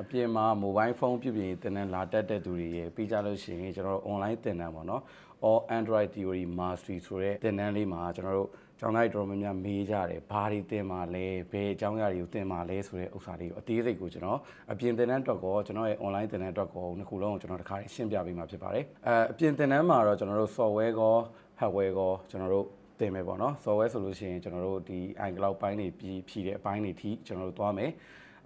အပြင်မှာ mobile phone ပြုပြင်သင်တန်းလာတက်တဲ့သူတွေရေပြီးကြလို့ရှိရင်ကျွန်တော်တို့ online သင်တန်းပေါ့နော် all android theory mastery ဆိုတဲ့သင်တန်းလေးမှာကျွန်တော်တို့ကျောင်းသားတွေတော်တော်များများမေးကြတယ်ဘာတွေသင်မှာလဲဘယ်အကြောင်းအရာတွေကိုသင်မှာလဲဆိုတဲ့ဥစ္စာတွေကိုအသေးစိတ်ကိုကျွန်တော်အပြင်သင်တန်းအတွက်ကောကျွန်တော်ရဲ့ online သင်တန်းအတွက်ကောနှစ်ခုလုံးကိုကျွန်တော်တစ်ခါရှင်းပြပေးမှာဖြစ်ပါတယ်အဲအပြင်သင်တန်းမှာတော့ကျွန်တော်တို့ software ကော hardware ကောကျွန်တော်တို့သင်မယ်ပေါ့နော် software ဆိုလို့ရှိရင်ကျွန်တော်တို့ဒီ iCloud ပိုင်းတွေပြီးဖြည့်တဲ့အပိုင်းတွေထိကျွန်တော်တို့သွားမယ်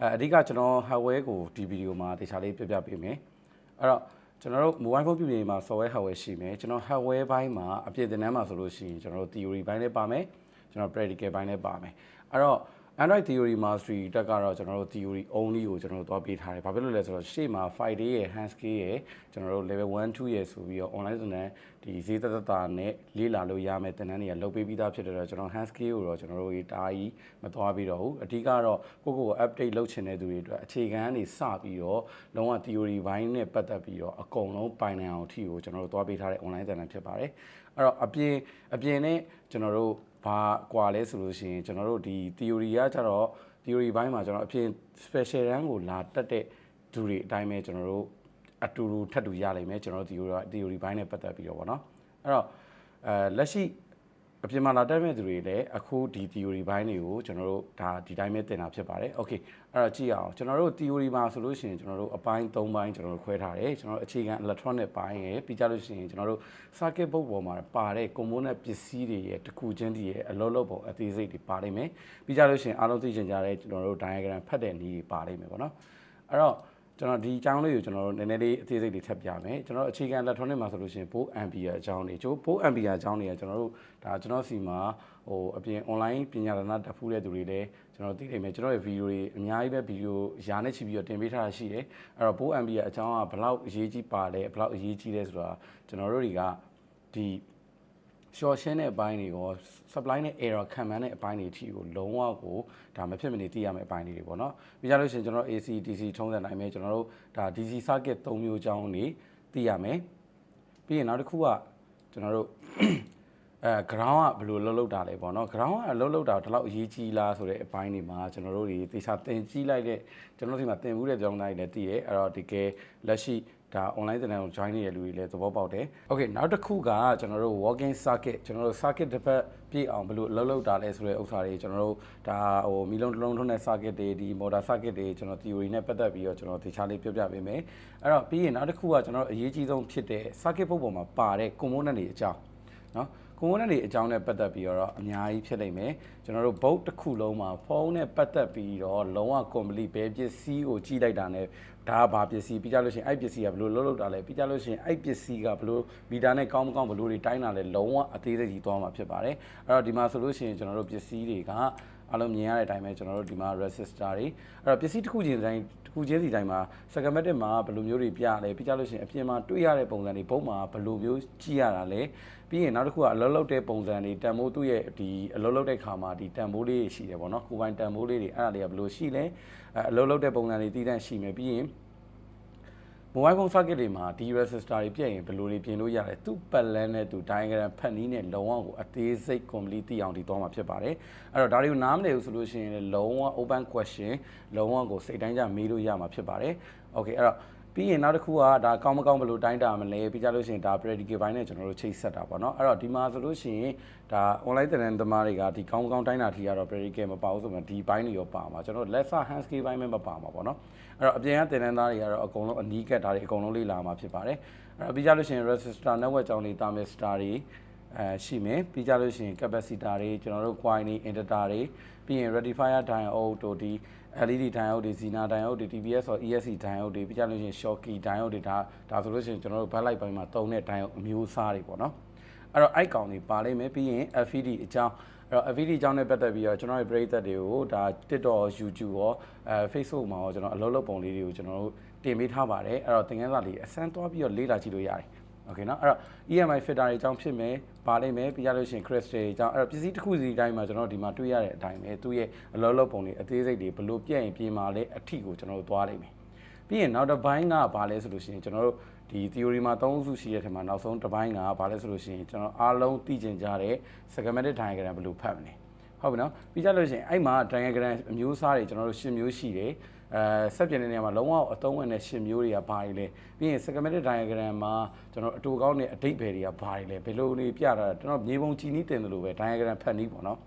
အဲအဓိကကျွန်တော် hardware ကိုဒီဗီဒီယိုမှာတေချာလေးပြပြပေးမယ်အဲ့တော့ကျွန်တော်တို့ mobile phone ပြုပြင်မှာ software hardware ရှိမယ်ကျွန်တော် hardware ဘိုင်းမှာအပြည့်တင်တန်းမှာဆိုလို့ရှိရင်ကျွန်တော်တို့ theory ဘိုင်းလည်းပါမယ်ကျွန်တော် practical ဘိုင်းလည်းပါမယ်အဲ့တော့ Android theory mastery တက်ကတော့ကျွန်တော်တို့ theory only ကိုကျွန်တော်တို့သွားပေးထားတယ်။ဘာဖြစ်လို့လဲဆိုတော့ရှေ့မှာ 5D ရဲ့ hand scale ရဲ့ကျွန်တော်တို့ level 1 2ရဲ့ဆိုပြီးတော့ online သင်တန်းဒီဈေးသက်သက်တာနဲ့လေ့လာလို့ရမယ်သင်တန်းတွေကလုပ်ပေးပြီးသားဖြစ်တဲ့တော့ကျွန်တော် hand scale ကိုတော့ကျွန်တော်တို့တားကြီးမသွားပြီးတော့ဘူး။အဓိကတော့ကိုကိုကို update လုပ်ချင်တဲ့သူတွေအတွက်အခြေခံကနေစပြီးတော့လုံးဝ theory ဘိုင်းနဲ့ပတ်သက်ပြီးတော့အကုန်လုံးပိုင်နိုင်အောင်အထိကိုကျွန်တော်တို့သွားပေးထားတဲ့ online သင်တန်းဖြစ်ပါတယ်။အဲ့တော့အပြင်အပြင်နဲ့ကျွန်တော်တို့ ဘာကွာလဲဆိုလို့ရှိရင်ကျွန်တော်တို့ဒီ theory ကကြတော့ theory ဘိုင်းမှာကျွန်တော်အပြင် special run ကိုလာတက်တဲ့သူတွေအတိုင်းပဲကျွန်တော်တို့အတူတူထပ်တူရနိုင်မယ်ကျွန်တော်တို့ theory theory ဘိုင်းနဲ့ပတ်သက်ပြီးတော့ဗောနော်အဲ့တော့အဲလက်ရှိ အပြင်မှာလာတက်မဲ့သူတွေလည်းအခုဒီ theory ဘိုင်းတွေကိုကျွန်တော်တို့ဒါဒီတိုင်းပဲသင်တာဖြစ်ပါတယ် okay အဲ့တော့ကြည့်အောင်ကျွန်တော်တို့ theory မှာဆိုလို့ရှိရင်ကျွန်တော်တို့အပိုင်း၃ပိုင်းကျွန်တော်တို့ခွဲထားတယ်ကျွန်တော်တို့အခြေခံ electronic ပိုင်းရယ်ပြီးကြလို့ရှိရင်ကျွန်တော်တို့ circuit board ပေါ်မှာပါတဲ့ component ပစ္စည်းတွေရဲ့တစ်ခုချင်းတည်းရဲ့အလုံးလုံးပုံအသေးစိတ်တွေပါလိမ့်မယ်ပြီးကြလို့ရှိရင်အားလုံးသိချင်ကြတဲ့ကျွန်တော်တို့ diagram ဖတ်တဲ့နည်းတွေပါလိမ့်မယ်ပေါ့နော်အဲ့တော့ ကျွန်တော်ဒီအကြောင်းလေးကိုကျွန်တော်တို့နည်းနည်းလေးအသေးစိတ်တွေထပ်ပြမယ်ကျွန်တော်အခြေခံ electronic မှာဆိုလို့ရှိရင်4 ampere အကြောင်းတွေကျိုး4 ampere အကြောင်းတွေကကျွန်တော်တို့ဒါကျွန်တော်စီမှာဟိုအပြင် online ပညာဒါနတက်ဖူးတဲ့သူတွေလည်းကျွန်တော်သိနေမယ်ကျွန်တော်ရဲ့ဗီဒီယိုတွေအများကြီးပဲဗီဒီယိုရာနဲ့ချီပြီးတော့တင်ပေးထားတာရှိတယ်အဲ့တော့4 ampere အကြောင်းကဘလောက်အရေးကြီးပါလဲဘလောက်အရေးကြီးလဲဆိုတာကျွန်တော်တို့တွေကဒီ short ရှင်းတဲ့အပိုင်းတွေရော supply နဲ့ error ခံမှန်းတဲ့အပိုင်းတွေအထိကိုလုံးဝကိုဒါမဖြစ်မနေသိရမယ့်အပိုင်းတွေပေါ့နော်ပြီးကြလို့ရှိရင်ကျွန်တော် AC DC ထုံးစံတိုင်းပဲကျွန်တော်တို့ဒါ DC circuit ၃မျိုးအကြောင်းနေသိရမယ်ပြီးရင်နောက်တစ်ခုကကျွန်တော်တို့အဲ ground ကဘယ်လိုလှုပ်လှုပ်တာလဲပေါ့နော် ground ကလှုပ်လှုပ်တာဒီလောက်အရေးကြီးလားဆိုတဲ့အပိုင်းတွေမှာကျွန်တော်တို့တွေတေချာတင်ကြီးလိုက်တဲ့ကျွန်တော်တို့ဒီမှာတင်မှုတဲ့ကြောင်းတိုင်းလည်းသိတယ်အဲ့တော့ဒီကဲလက်ရှိ ဒါ online သင်တန်းကို join နေတဲ့လူတွေလည်းသဘောပေါက်တယ်။ Okay နောက်တစ်ခုကကျွန်တော်တို့ walking circuit ကျွန်တော်တို့ circuit တစ်ပတ်ပြည့်အောင်ဘယ်လိုအလုပ်လုပ်တာလဲဆိုတဲ့ဥစ္စာတွေကျွန်တော်တို့ဒါဟိုမီလုံးတစ်လုံးထုံးတဲ့ circuit တွေဒီ motor circuit တွေကျွန်တော် theory နဲ့ပတ်သက်ပြီးတော့ကျွန်တော်တခြားလေးပြပြပေးမယ်။အဲ့တော့ပြီးရင်နောက်တစ်ခုကကျွန်တော်တို့အရေးကြီးဆုံးဖြစ်တဲ့ circuit board ပေါ်မှာပါတဲ့ component တွေအကြောင်းနော် ကွန်ပိုနန့်တွေအကြောင်းနဲ့ပတ်သက်ပြီးတော့အများကြီးဖြစ်နိုင်မယ်ကျွန်တော်တို့ boat တစ်ခုလုံးမှာဖုန်းနဲ့ပတ်သက်ပြီးတော့လုံးဝ complete ပဲပစ္စည်းကိုကြီးလိုက်တာ ਨੇ ဒါကဘာပစ္စည်းပြီးကြလို့ရှိရင်အဲ့ပစ္စည်းကဘယ်လိုလုပ်လုပ်တာလဲပြီးကြလို့ရှိရင်အဲ့ပစ္စည်းကဘယ်လိုမီတာနဲ့ကောင်းမကောင်းဘယ်လိုတွေတိုင်းတာလဲလုံးဝအသေးစိတ်ကြီးသွားမှာဖြစ်ပါတယ်အဲ့တော့ဒီမှာဆိုလို့ရှိရင်ကျွန်တော်တို့ပစ္စည်းတွေကအားလုံးမြင်ရတဲ့အတိုင်းပဲကျွန်တော်တို့ဒီမှာ resistor တွေအဲ့တော့ပစ္စည်းတစ်ခုချင်းတိုင်းတစ်ခုချင်းစီတိုင်းမှာ schematic မှာဘယ်လိုမျိုးတွေပြလဲပြီးကြလို့ရှိရင်အပြင်မှာတွေ့ရတဲ့ပုံစံတွေပုံမှာဘယ်လိုမျိုးကြည့်ရတာလဲ ပြီးရင်နောက်တစ်ခုကအလုံးလုံးတဲ့ပုံစံတွေတန်ဖိုးသူ့ရဲ့ဒီအလုံးလုံးတဲ့ခါမှာဒီတန်ဖိုးလေးတွေရှိတယ်ပေါ့နော်ကိုပိုင်တန်ဖိုးလေးတွေအဲ့ဒါတွေကဘယ်လိုရှိလဲအလုံးလုံးတဲ့ပုံစံတွေတည်တံ့ရှိမယ်ပြီးရင် mobile phone circuit တွေမှာဒီ resistor တွေပြည့်ရင်ဘယ်လိုတွေပြင်လို့ရတယ်သူ့ပတ်လန်းနဲ့သူ diagram ဖတ်နည်းနဲ့လုံးဝကိုအသေးစိတ် complete သိအောင်ဒီသွားမှာဖြစ်ပါတယ်အဲ့တော့ဒါတွေကိုနားမလည်ဘူးဆိုလို့ရှိရင်လုံးဝ open question လုံးဝကိုစိတ်တိုင်းကြမေးလို့ရမှာဖြစ်ပါတယ် okay အဲ့တော့ ပြီးရင်နောက်တစ်ခုကဒါကောင်းမကောင်းဘယ်လိုတိုင်းတာမလဲပြီးကြလို့ရှိရင်ဒါ practical ဘိုင်းနဲ့ကျွန်တော်တို့ချိတ်ဆက်တာပေါ့နော်အဲ့တော့ဒီမှာဆိုလို့ရှိရင်ဒါ online သင်တန်းသမားတွေကဒီကောင်းကောင်းတိုင်းတာထီကတော့ practical မပါဘူးဆိုမှဒီဘိုင်းတွေရောပါမှာကျွန်တော်တို့ lesser hand scale ဘိုင်းပဲမပါမှာပေါ့နော်အဲ့တော့အပြင်ကသင်တန်းသားတွေကတော့အကုန်လုံးအနီးကပ်တာတွေအကုန်လုံးလေ့လာမှာဖြစ်ပါတယ်အဲ့တော့ပြီးကြလို့ရှိရင် resistor network ကြောင်းတွေ thermistor တွေအဲရှိမယ်ပြီးကြလို့ရှိရင် capacitor တွေကျွန်တော်တို့ coil တွေ inductor တွေပြီးရင် rectifier diode တို့ဒီ LED diode တွေ Zener diode တွေ TPS or ESC diode တွေပြီးကြလို့ရှိရင် Schottky diode တွေဒါဒါဆိုလို့ရှိရင်ကျွန်တော်တို့ backlight ပိုင်းမှာသုံးတဲ့ diode အမျိုးအစားတွေပေါ့နော်အဲ့တော့အဲ့ကောင်တွေပါလိမ့်မယ်ပြီးရင် FED အကြောင်းအဲ့တော့ FED အကြောင်းနဲ့ပတ်သက်ပြီးတော့ကျွန်တော်ရဲ့ပရိသတ်တွေကိုဒါ TikTok YouTube ရောအဲ Facebook မှာရောကျွန်တော်အလုပ်လုပ်ပုံလေးတွေကိုကျွန်တော်တို့တင်ပေးထားပါတယ်အဲ့တော့သင်ခန်းစာလေးအစမ်းသွားပြီးတော့လေ့လာကြည့်လို့ရတယ် โอเคเนาะအဲ့တော့ EMI filter တွေအကြောင်းဖြစ်မယ်ပါလိမ့်မယ်ပြီးရလို့ရှိရင် crystal တွေအကြောင်းအဲ့တော့ပစ္စည်းတစ်ခုစီတိုင်းမှာကျွန်တော်ဒီမှာတွေ့ရတဲ့အတိုင်းပဲသူ့ရဲ့အလောလောပုံတွေအသေးစိတ်တွေဘလို့ပြည့်ရင်ပြင်မာလဲအထီကိုကျွန်တော်တို့သွားလိမ့်မယ်ပြီးရင်နောက်တစ်ပိုင်းကဘာလဲဆိုလို့ရှိရင်ကျွန်တော်တို့ဒီ theory မှာ၃စုရှိတဲ့ထက်မှာနောက်ဆုံးတစ်ပိုင်းကဘာလဲဆိုလို့ရှိရင်ကျွန်တော်အားလုံးသိကျင်ကြတဲ့ schematic diagram ဘယ်လိုဖတ်မလဲဟုတ်ပြီနော်ပြီးကြလို့ရှိရင်အဲ့မှာ diagram အမျိုးအစားတွေကျွန်တော်တို့၈မျိုးရှိတယ် အဲဆက်ပြတဲ့နေရာမှာလုံးဝအသုံးဝင်တဲ့ရှင်မျိုးတွေကဘာတွေလဲပြီးရင် schematic diagram မှာကျွန်တော်အတူကောင်းတဲ့အတိတ်ပဲတွေကဘာတွေလဲဘယ်လိုနေပြတာကျွန်တော်မြေပုံကြည်နီးတင်တယ်လို့ပဲ diagram ဖတ်နီးပေါ့နော်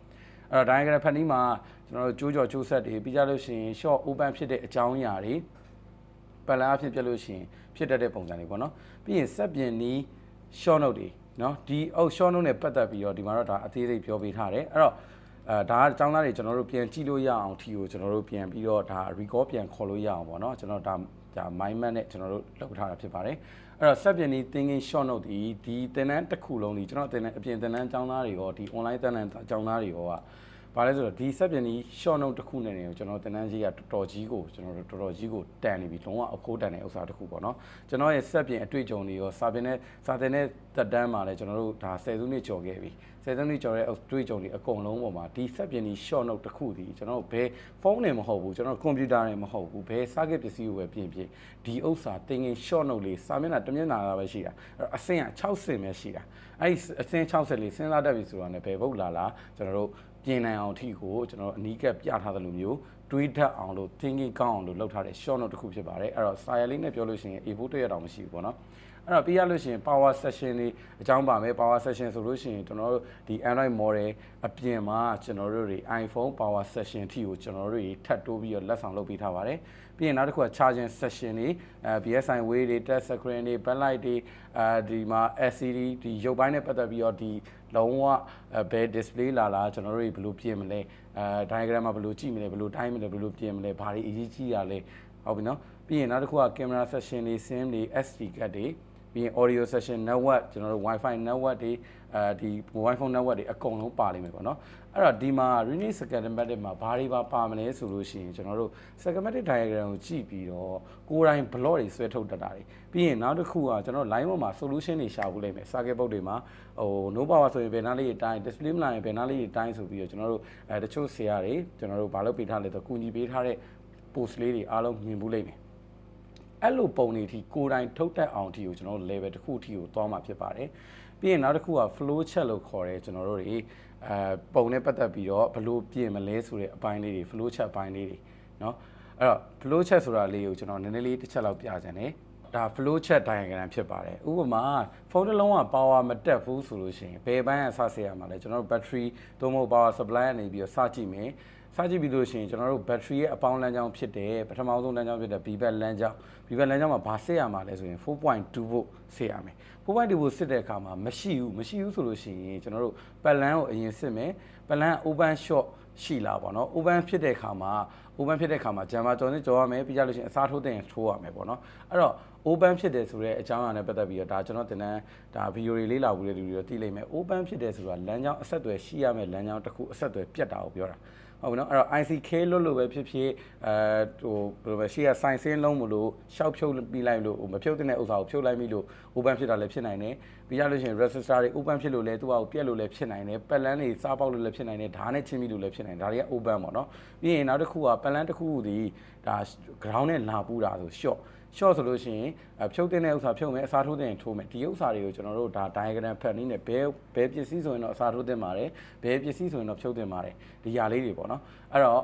အဲ့တော့ diagram ဖတ်နီးမှာကျွန်တော်တို့ကြိုးကြော်ကြိုးဆက်တွေပြီးကြလို့ရှိရင် short open ဖြစ်တဲ့အကြောင်းအရာတွေပလန်အဖြစ်ပြလို့ရှိရင်ဖြစ်တတ်တဲ့ပုံစံတွေပေါ့နော်ပြီးရင်ဆက်ပြင်နီး short note တွေနော်ဒီအုပ် short note နဲ့ပတ်သက်ပြီးတော့ဒီမှာတော့ဒါအသေးစိတ်ပြောပေးထားတယ်အဲ့တော့ အဲဒါကအကြောင်းသားတွေကျွန်တော်တို့ပြန်ကြည့်လို့ရအောင်ထီကိုကျွန်တော်တို့ပြန်ပြီးတော့ဒါ recall ပြန်ခေါ်လို့ရအောင်ပေါ့နော်ကျွန်တော်ဒါဒါ mind map နဲ့ကျွန်တော်တို့လုပ်ထားတာဖြစ်ပါတယ်အဲ့တော့ဆက်ပြင်ဒီ thinking short note ဒီဒီသင်တန်းတစ်ခုလုံးဒီကျွန်တော်သင်တန်းအပြင်သင်တန်းအကြောင်းသားတွေရောဒီ online သင်တန်းအကြောင်းသားတွေရောကဘာလဲဆိုတော့ဒီဆက်ပြင်ဒီ short note တစ်ခုနဲ့နေကိုကျွန်တော်တင်တန်းကြီးကတော်တော်ကြီးကိုကျွန်တော်တို့တော်တော်ကြီးကိုတန်နေပြီလုံးဝအဖိုးတန်တဲ့ဥစ္စာတစ်ခုပေါ့နော်ကျွန်တော်ရဲ့ဆက်ပြင်အတွေ့အကြုံတွေရောစာပြင်နဲ့စာတင်တဲ့တက်တန်းမှာလည်းကျွန်တော်တို့ဒါ10စုနှစ်ကျော်ခဲ့ပြီ 10စုနှစ်ကျော်တဲ့အတွေ့အကြုံတွေအကုန်လုံးပေါ်မှာဒီဆက်ပြင်ဒီ short note တစ်ခုဒီကျွန်တော်တို့ဘယ်ဖုန်းနဲ့မဟုတ်ဘူးကျွန်တော်ကွန်ပျူတာနဲ့မဟုတ်ဘူးဘယ် circuit ပစ္စည်းကိုပဲပြင်ပြင်ဒီဥစ္စာတင်ငင် short note လေးစာမျက်နှာတစ်မျက်နှာသာပဲရှိတာအဲ့အဆင့်က60ပဲရှိတာအဲ့ဒီအဆင့်60လေးစဉ်းစားတတ်ပြီဆိုတာနဲ့ဘယ်ဘုတ်လာလာကျွန်တော်တို့ပြင်နိုင်အောင်အထိကိုကျွန်တော်အနီးကပ်ပြထားသလိုမျိုးတွေးတတ်အောင်လို့ thinking ကောင်းအောင်လို့လုပ်ထားတဲ့ short note တစ်ခုဖြစ်ပါတယ်အဲ့တော့စာရလေးနဲ့ပြောလို့ရှိရင် A4 တွေ့ရတော့မရှိဘူးပေါ့နော် အဲ့တော့ပြီးရလို့ရှိရင် power session တွေအကြောင်းပါမယ် power session ဆိုလို့ရှိရင်ကျွန်တော်တို့ဒီ Android model အပြင်မှာကျွန်တော်တို့တွေ iPhone power session အထိကိုကျွန်တော်တို့တွေထပ်တိုးပြီးတော့လက်ဆောင်လုပ်ပေးထားပါတယ်ပြီးရင်နောက်တစ်ခုက charging session တွေအဲ BSI way တွေ touch screen တွေ backlight တွေအဲဒီမှာ LCD ဒီရုပ်ပိုင်းနဲ့ပတ်သက်ပြီးတော့ဒီလုံးဝဘယ် display လာလာကျွန်တော်တို့တွေဘယ်လိုပြင်မလဲအဲ diagram မှာဘယ်လိုကြည့်မလဲဘယ်လိုတိုင်းမလဲဘယ်လိုပြင်မလဲဘာတွေအရေးကြီးတာလဲဟုတ်ပြီနော်ပြီးရင်နောက်တစ်ခုက camera session တွေ sim တွေ SD card တွေ ပြီးရင် audio session network ကျွန်တော်တို့ wifi network တွေအဲဒီ mobile phone network တွေအကုန်လုံးပါလိမ့်မယ်ပေါ့နော်အဲ့တော့ဒီမှာ Rene schematic မှာဘာတွေပါပါမလဲဆိုလို့ရှိရင်ကျွန်တော်တို့ schematic diagram ကိုကြည့်ပြီးတော့ကိုယ်တိုင် block တွေဆွဲထုတ်တတ်တာတွေပြီးရင်နောက်တစ်ခုကကျွန်တော် line ပေါ်မှာ solution တွေရှာဖို့လိမ့်မယ် circuit board တွေမှာဟို no power ဆိုရင်ဘယ်နားလေးတွေတိုင်း display မလာရင်ဘယ်နားလေးတွေတိုင်းဆိုပြီးတော့ကျွန်တော်တို့အဲတချို့ဆရာတွေကျွန်တော်တို့ဘာလုပ်ပေးထားလဲဆိုတော့ကူညီပေးထားတဲ့ post လေးတွေအားလုံးမြင်ဖို့လိမ့်မယ် အဲ့လိုပုံတွေထိကိုယ်တိုင်ထုတ်တတ်အောင်ထိကိုကျွန်တော်တို့ level တစ်ခုထိကိုသွားမှာဖြစ်ပါတယ်ပြီးရင်နောက်တစ်ခုက flow chart လို့ခေါ်တယ်ကျွန်တော်တို့တွေအဲပုံနဲ့ပတ်သက်ပြီးတော့ဘလို့ပြင်မလဲဆိုတဲ့အပိုင်းလေးတွေ flow chart ပိုင်းလေးတွေเนาะအဲ့တော့ flow chart ဆိုတာလေးကိုကျွန်တော်နည်းနည်းလေးတစ်ချက်လောက်ပြချင်တယ်ဒါ flow chart diagram ဖြစ်ပါတယ်ဥပမာဖုန်းတစ်လုံးက power မတက်ဘူးဆိုလို့ရှိရင်ဘယ်ဘန်းကစဆေးရမှာလဲကျွန်တော်တို့ battery သို့မဟုတ် power supply ကနေပြီးတော့စကြည့်မယ် စကြည့်ပြီးလို့ရှိရင်ကျွန်တော်တို့ battery ရဲ့အပေါင်းလမ်းကြောင်းဖြစ်တဲ့ပထမဆုံးလမ်းကြောင်းဖြစ်တဲ့ B back လမ်းကြောင်း B back လမ်းကြောင်းမှာဘာစစ်ရမှာလဲဆိုရင်4.2 volt စစ်ရမယ်4.2 volt စစ်တဲ့အခါမှာမရှိဘူးမရှိဘူးဆိုလို့ရှိရင်ကျွန်တော်တို့ပတ်လန်းကိုအရင်စစ်မယ်ပတ်လန်း open short ရှိလားပေါ့နော် open ဖြစ်တဲ့အခါမှာ open ဖြစ်တဲ့အခါမှာဂျမ်မာကြော်နေကြော်ရမယ်ပြီးကြလို့ရှိရင်အစားထိုးတဲ့ရင်ထိုးရမယ်ပေါ့နော်အဲ့တော့ open ဖြစ်တယ်ဆိုတဲ့အကြောင်းအရာနဲ့ပတ်သက်ပြီးတော့ဒါကျွန်တော်တင်တန်းဒါဗီဒီယိုတွေလေးလာဘူးတဲ့လူတွေတော့သိလိမ့်မယ် open ဖြစ်တယ်ဆိုတာလမ်းကြောင်းအဆက်အသွယ်ရှိရမယ်လမ်းကြောင်းတစ်ခုအဆက်အသွယ်ပြတ်တာကိုပြောတာ ဟုတ်ပြီနော်အဲ့တော့ ICK လွတ်လို့ပဲဖြစ်ဖြစ်အဲဟိုဘယ်လိုပဲရှေ့က sign စင်းလုံးမလို့ရှောက်ဖြုတ်ပြီးလိုက်လို့မဖြုတ်တဲ့ဥစ္စာကိုဖြုတ်လိုက်ပြီလို့ open ဖြစ်တာလည်းဖြစ်နိုင်တယ်ပြီးရလို့ရှိရင် resistor တွေ open ဖြစ်လို့လည်းသူ့ဟာကိုပြက်လို့လည်းဖြစ်နိုင်တယ်ပတ်လန်းတွေစားပေါက်လို့လည်းဖြစ်နိုင်တယ်ဓာတ်နဲ့ချင်းပြီးလို့လည်းဖြစ်နိုင်တယ်ဒါတွေက open ပေါ့နော်ပြီးရင်နောက်တစ်ခုကပတ်လန်းတစ်ခုဒီဒါ ground နဲ့လာပူးတာဆို short short ဆိုလို့ရှိရင်ဖြုတ်တဲ့ဥစ္စာဖြုတ်မယ်အစားထိုးတဲ့ရင်ထိုးမယ်ဒီဥစ္စာတွေကိုကျွန်တော်တို့ဒါ diagram ဖတ်နည်းနဲ့ဘယ်ဘယ်ပစ္စည်းဆိုရင်တော့အစားထိုးသင့်ပါတယ်ဘယ်ပစ္စည်းဆိုရင်တော့ဖြုတ်သင့်ပါတယ်ဒီຢာလေးတွေပေါ့နော်အဲ့တော့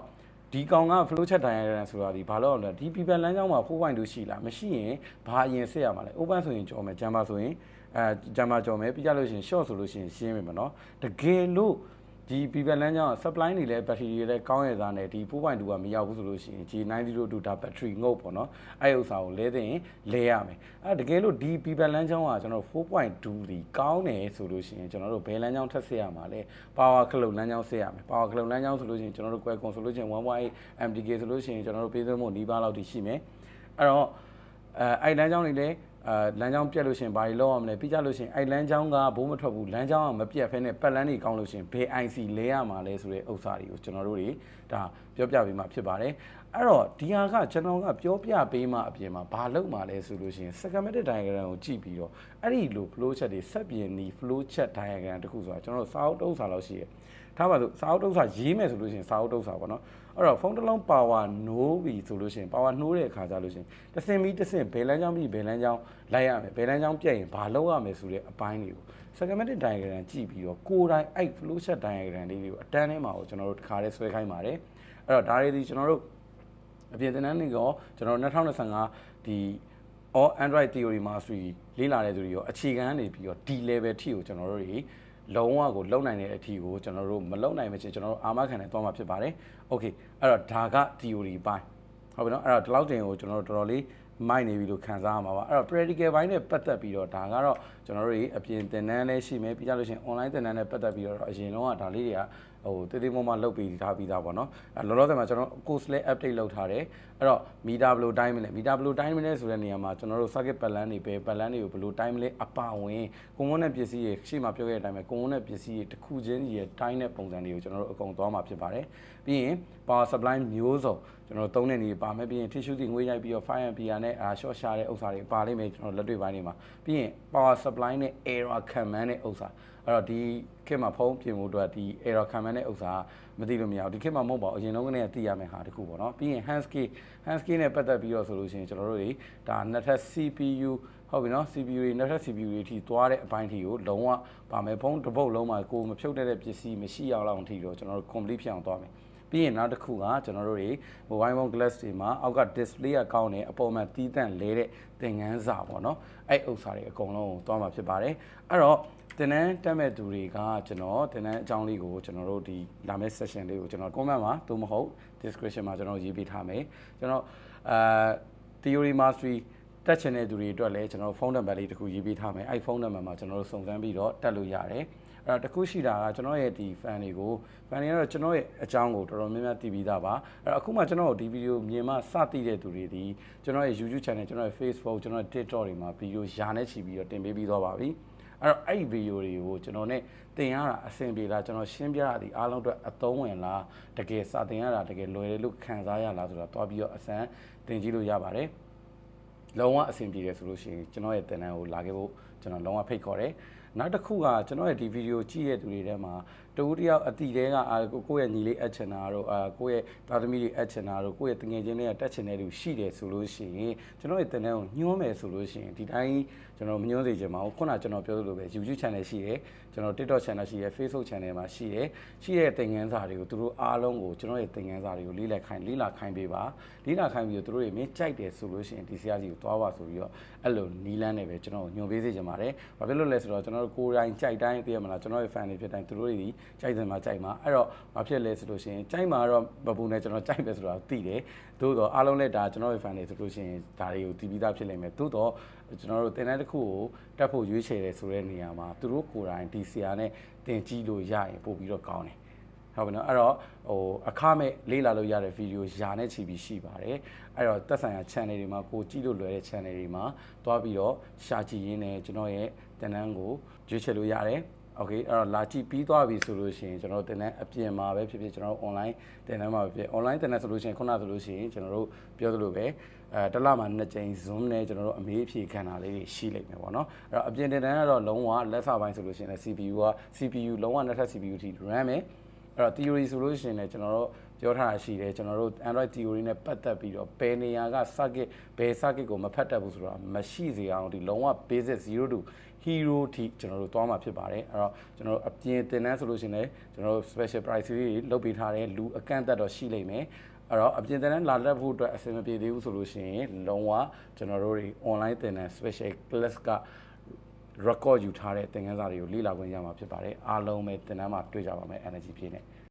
ဒီကောင်က flow chart diagram ဆိုတာဒီဘာလို့လဲဒီ people လမ်းကြောင်းမှာ4.2ရှိလားမရှိရင်ဘာအရင်ဆက်ရမှာလဲ open ဆိုရင်ကြော်မယ် jamba ဆိုရင်အဲ jamba ကြော်မယ်ပြီးကြလို့ရှိရင် short ဆိုလို့ရှိရင်ရှင်းမယ်မနော်တကယ်လို့ ဒီ people လမ်းကြောင်း supply တွေလည်း battery တွေလည်းကောင်းရသားနဲ့ဒီ4.2ကမရောက်ဘူးဆိုလို့ရှိရင် G902 ဒါ battery ငုတ်ပေါ့နော်အဲ့ဥစ္စာကိုလဲတဲ့ရင်လဲရမယ်အဲ့တကယ်လို့ဒီ people လမ်းကြောင်းကကျွန်တော်4.2ဒီကောင်းတယ်ဆိုလို့ရှိရင်ကျွန်တော်တို့ဘယ်လမ်းကြောင်းထပ်ဆက်ရမှာလဲ power cloud လမ်းကြောင်းဆက်ရမယ် power cloud လမ်းကြောင်းဆိုလို့ရှိရင်ကျွန်တော်တို့ Qualcomm ဆိုလို့ရှိရင်1.8 MTK ဆိုလို့ရှိရင်ကျွန်တော်တို့ပေးသွင်းဖို့နီးပါးလောက်ထိရှိမယ်အဲ့တော့အဲအဲ့လမ်းကြောင်းတွေလည်း အာလမ်းကြောင်းပြက်လို့ရှင်ဘာတွေလောက်ရမလဲပြီးကြလို့ရှင်အဲ့လမ်းကြောင်းကဘိုးမထွက်ဘူးလမ်းကြောင်းကမပြက်ဖဲနဲ့ပတ်လန်းတွေကောင်းလို့ရှင်ဘယ် IC လဲရမှာလဲဆိုတဲ့ဥစ္စာတွေကိုကျွန်တော်တို့တွေဒါပြောပြပေးမှဖြစ်ပါတယ် အဲ့တော့ဒီဟာကကျွန်တော်ကပြောပြပေးမှအပြင်မှာဘာလုပ်မှာလဲဆိုလို့ရှင် schematic diagram ကိုကြည့်ပြီးတော့အဲ့ဒီလို flow chart တွေဆက်ပြင်ဒီ flow chart diagram တခုဆိုတာကျွန်တော်တို့စာအုပ်တုံးစာလောက်ရှိရထားပါစို့စာအုပ်တုံးစာရေးမယ်ဆိုလို့ရှင်စာအုပ်တုံးစာပေါ့နော်အဲ့တော့ဖုန်းတစ်လုံး power နိုးပြီဆိုလို့ရှိရင် power နှိုးတဲ့အခါကျလို့ရှိရင်တဆင်ပြီးတဆင်ဘယ်လမ်းကြောင်းပြီးဘယ်လမ်းကြောင်းလိုက်ရမယ်ဘယ်လမ်းကြောင်းပြတ်ရင်ဘာလုပ်ရမယ်ဆိုတဲ့အပိုင်းတွေကို schematic diagram ကြည့်ပြီးတော့ကိုယ်တိုင်အဲ့ flow chart diagram လေးတွေကိုအတန်းထဲမှာကိုကျွန်တော်တို့တစ်ခါတည်းဆွဲခိုင်းပါတယ်အဲ့တော့ဒါတွေဒီကျွန်တော်တို့ အပြင်သင်တန်းတွေရောကျွန်တော်တို့2025ဒီ all android theory mastery လေ့လာတဲ့သူတွေရောအခြေခံကနေပြီးတော့ D level ထိကိုကျွန်တော်တို့တွေလုံးဝကိုလုံနိုင်တဲ့အထီကိုကျွန်တော်တို့မလုံနိုင်မချင်းကျွန်တော်တို့အာမခံနဲ့သွားမှာဖြစ်ပါတယ်။ Okay အဲ့တော့ဒါက theory ပိုင်းဟုတ်ပြီနော်အဲ့တော့ဒီလောက်တင်ကိုကျွန်တော်တို့တော်တော်လေးမိုက်နေပြီလို့ခံစားရမှာပါအဲ့တော့ practical ဘိုင်းနဲ့ပတ်သက်ပြီးတော့ဒါကတော့ကျွန်တော်တို့အပြင်သင်တန်းလည်းရှိမယ်ပြီးကြလို့ရှိရင် online သင်တန်းနဲ့ပတ်သက်ပြီးတော့အရင်တော့ဒါလေးတွေက ဟိုတေးသေးမမလုပ်ပြီးထားပြီးသားပေါ့နော်အဲလောလောဆယ်မှာကျွန်တော် course လေး update လုပ်ထားတယ်အဲ့တော့ meter ဘယ်လို time လဲ meter ဘယ်လို time လဲဆိုတဲ့နေရာမှာကျွန်တော်တို့ circuit plan တွေပဲ plan တွေကိုဘယ်လို time လဲအပါဝင်ကွန်မွန်နဲ့ပစ္စည်းတွေရှေ့မှာပြောခဲ့တဲ့အတိုင်းပဲကွန်မွန်နဲ့ပစ္စည်းတွေတစ်ခုချင်းကြီးရဲ့ time နဲ့ပုံစံတွေကိုကျွန်တော်တို့အကုန်သွားမှာဖြစ်ပါတယ်ပြီးရင် power supply မျိုးစုံကျွန်တော်သုံးတဲ့နေပါမယ်ပြီးရင် tissue တွေငွေရိုက်ပြီးတော့ fire ampere နဲ့အာ short ရှာတဲ့ဥစ္စာတွေပါလိမ့်မယ်ကျွန်တော်လက်တွေ့ပိုင်းတွေမှာပြီးရင် power supply နဲ့ error command တဲ့ဥစ္စာ အဲ့တော့ဒီခေတ်မှာဖုန်းပြင်ဖို့အတွက်ဒီ error command တဲ့ဥစ္စာမသိလို့မရဘူးဒီခေတ်မှာမဟုတ်ပါဘူးအရင်တော့ကနေသိရမယ့်ဟာတခုပေါ့နော်ပြီးရင် hands key hands key နဲ့ပတ်သက်ပြီးတော့ဆိုလို့ရှိရင်ကျွန်တော်တို့တွေဒါနှစ်ထပ် CPU ဟုတ်ပြီနော် CPU တွေနောက်ထပ် CPU တွေအထိသွားတဲ့အပိုင်းထိကိုလုံးဝပါမယ်ဖုန်းတစ်ပုတ်လုံးမှာကိုမဖြုတ်တဲ့ပစ္စည်းမရှိအောင်လောက်အထိတော့ကျွန်တော်တို့ complete ဖြစ်အောင်သွားမယ်ပြီးရင်နောက်တစ်ခုကကျွန်တော်တို့တွေ mobile phone glass တွေမှာအောက်က display ကကောင်းတယ်အပေါ်မှာတီးတန့်လဲတဲ့သင်ခန်းစာပေါ့နော်အဲ့ဥစ္စာတွေအကုန်လုံးကိုသွားမှာဖြစ်ပါတယ်အဲ့တော့ တင်နန်းတက်မဲ့သူတွေကကျွန်တော်တင်နန်းအကြောင်းလေးကိုကျွန်တော်တို့ဒီလာမယ့် session လေးကိုကျွန်တော် comment မှာသို့မဟုတ် description မှာကျွန်တော်ရေးပေးထားမယ်ကျွန်တော်အာ theory mastery တက်ချင်တဲ့သူတွေအတွက်လည်းကျွန်တော်ဖုန်းနံပါတ်လေးတစ်ခုရေးပေးထားမယ်အဲ့ဖုန်းနံပါတ်မှာကျွန်တော်တို့စုံစမ်းပြီးတော့တက်လို့ရတယ်အဲ့တော့တခုရှိတာကကျွန်တော်ရဲ့ဒီ fan တွေကို fan တွေကတော့ကျွန်တော်ရဲ့အကြောင်းကိုတော်တော်များများသိပြီးသားပါအဲ့တော့အခုမှကျွန်တော်တို့ဒီဗီဒီယိုမြင်မှစသိတဲ့သူတွေဒီကျွန်တော်ရဲ့ YouTube channel ကျွန်တော်ရဲ့ Facebook ကျွန်တော်ရဲ့ TikTok တွေမှာဗီဒီယိုယာနဲ့ချီပြီးတော့တင်ပေးပြီးသွားပါပြီ အဲ့တော့အဲ့ဒီဗီဒီယိုတွေကိုကျွန်တော် ਨੇ တင်ရတာအဆင်ပြေလားကျွန်တော်ရှင်းပြရသည်အားလုံးအတွက်အသုံးဝင်လားတကယ်စာတင်ရတာတကယ်လွယ်တယ်လို့ခံစားရလားဆိုတာတွားပြီးတော့အစမ်းတင်ကြည့်လို့ရပါတယ်လုံးဝအဆင်ပြေတယ်ဆိုလို့ရှိရင်ကျွန်တော်ရဲ့တင်တန်းကိုလာခဲ့ဖို့ကျွန်တော်လုံးဝဖိတ်ခေါ်တယ်နောက်တစ်ခုကကျွန်တော်ရဲ့ဒီဗီဒီယိုကြည့်ရတဲ့သူတွေထဲမှာ တဦးတယောက်အတီတဲကအာကိုယ့်ရဲ့ညီလေးအပ်ချင်တာတို့အာကိုယ့်ရဲ့သားသမီးတွေအပ်ချင်တာတို့ကိုယ့်ရဲ့တငယ်ချင်းတွေကတက်ချင်တဲ့လူရှိတယ်ဆိုလို့ရှိရင်ကျွန်တော်ရဲ့တင်တန်းကိုညှိုးမယ်ဆိုလို့ရှိရင်ဒီတိုင်းကျွန်တော်မညှိုးစေချင်ပါဘူးခုနကကျွန်တော်ပြောသလိုပဲ YouTube channel ရှိတယ်ကျွန်တော် TikTok channel ရှိတယ် Facebook channel မှာရှိတယ်ရှိတဲ့သင်ခန်းစာတွေကိုသူတို့အားလုံးကိုကျွန်တော်ရဲ့သင်ခန်းစာတွေကိုလေ့လာခိုင်းလေ့လာခိုင်းပေးပါလေ့လာခိုင်းပြီးတော့သူတို့တွေမင်းကြိုက်တယ်ဆိုလို့ရှိရင်ဒီဆရာကြီးကိုသွားပါဆိုပြီးတော့အဲ့လိုနီးလန်းနေပဲကျွန်တော်ညွှန်ပေးစေချင်ပါတယ်ဘာဖြစ်လို့လဲဆိုတော့ကျွန်တော်တို့ကိုယ်တိုင်ကြိုက်တိုင်းသိရမလားကျွန်တော်ရဲ့ fan တွေဖြစ်တိုင်းသူတို့တွေဒီကြိုက်တယ်မှာကြိုက်မှာအဲ့တော့ဘာဖြစ်လဲဆိုလို့ရှိရင်ကြိုက်မှာတော့မပူနဲ့ကျွန်တော်ကြိုက်ပဲဆိုတာသိတယ်သို့တော့အားလုံးလည်းဒါကျွန်တော်ရဲ့ fan တွေဆိုလို့ရှိရင်ဒါတွေကိုတီးပြီးသားဖြစ်လိမ့်မယ်သို့တော့ကျွန်တော်တို့တင်တဲ့တစ်ခုကိုတက်ဖို့ရွေးချယ်တယ်ဆိုတဲ့နေရာမှာသူတို့ကိုယ်တိုင်ဒီဆရာနဲ့တင်ကြည့်လို့ရရင်ပို့ပြီးတော့ကောင်းတယ်ဟုတ်ပြီနော်အဲ့တော့ဟိုအခမဲ့လေးလာလို့ရတဲ့ဗီဒီယိုယာနဲ့ချီပြီးရှိပါတယ်အဲ့တော့သက်ဆိုင်ရာ channel တွေမှာကိုကြည့်လို့လွယ်တဲ့ channel တွေမှာတွားပြီးတော့ရှာကြည့်ရင်းနဲ့ကျွန်တော်ရဲ့တင်နန်းကိုရွေးချယ်လို့ရတယ် โอเคအဲ့တော့လာကြည့်ပြီးသွားပြီဆိုလို့ရှိရင်ကျွန်တော်တင်တဲ့အပြင်မှာပဲဖြစ်ဖြစ်ကျွန်တော် online တင်တန်းမှာပဲဖြစ် online တင်တဲ့ဆိုလို့ရှိရင်ခုနဆိုလို့ရှိရင်ကျွန်တော်တို့ပြောသလိုပဲအဲတစ်လမှာနှစ်ကြိမ် zoom နဲ့ကျွန်တော်တို့အမေးအဖြေခံတာလေးတွေရှိလိမ့်မယ်ပေါ့နော်အဲ့တော့အပြင်တင်တန်းကတော့လုံးဝလက်စာပိုင်းဆိုလို့ရှိရင်လည်း CPU က CPU လုံးဝနှစ်ထပ် CPU ထိ RAM ပဲအဲ့တော့ theory ဆိုလို့ရှိရင်လည်းကျွန်တော်တို့ ပြောထားတာရှိတယ်ကျွန်တော်တို့ Android theory နဲ့ပတ်သက်ပြီးတော့ဘယ်နေရာက circuit ဘယ် circuit ကိုမဖတ်တတ်ဘူးဆိုတာမရှိစေအောင်ဒီလုံးဝ basic 0 to hero ထိကျွန်တော်တို့သွားမှာဖြစ်ပါတယ်အဲ့တော့ကျွန်တော်တို့အပြင်တင်တန်းဆိုလို့ရှိရင်လည်းကျွန်တော်တို့ special price တွေလုပ်ပေးထားတယ်လူအကန့်အသတ်တော့ရှိလိမ့်မယ်အဲ့တော့အပြင်တင်တန်းလာတတ်ဖို့အတွက်အဆင်မပြေသေးဘူးဆိုလို့ရှိရင်လုံးဝကျွန်တော်တို့တွေ online တင်တန်း special class က record ယူထားတဲ့သင်ခန်းစာတွေကိုလေ့လာခွင့်ရမှာဖြစ်ပါတယ်အားလုံးပဲသင်တန်းမှာတွေ့ကြပါမယ် energy ပြည့်နဲ့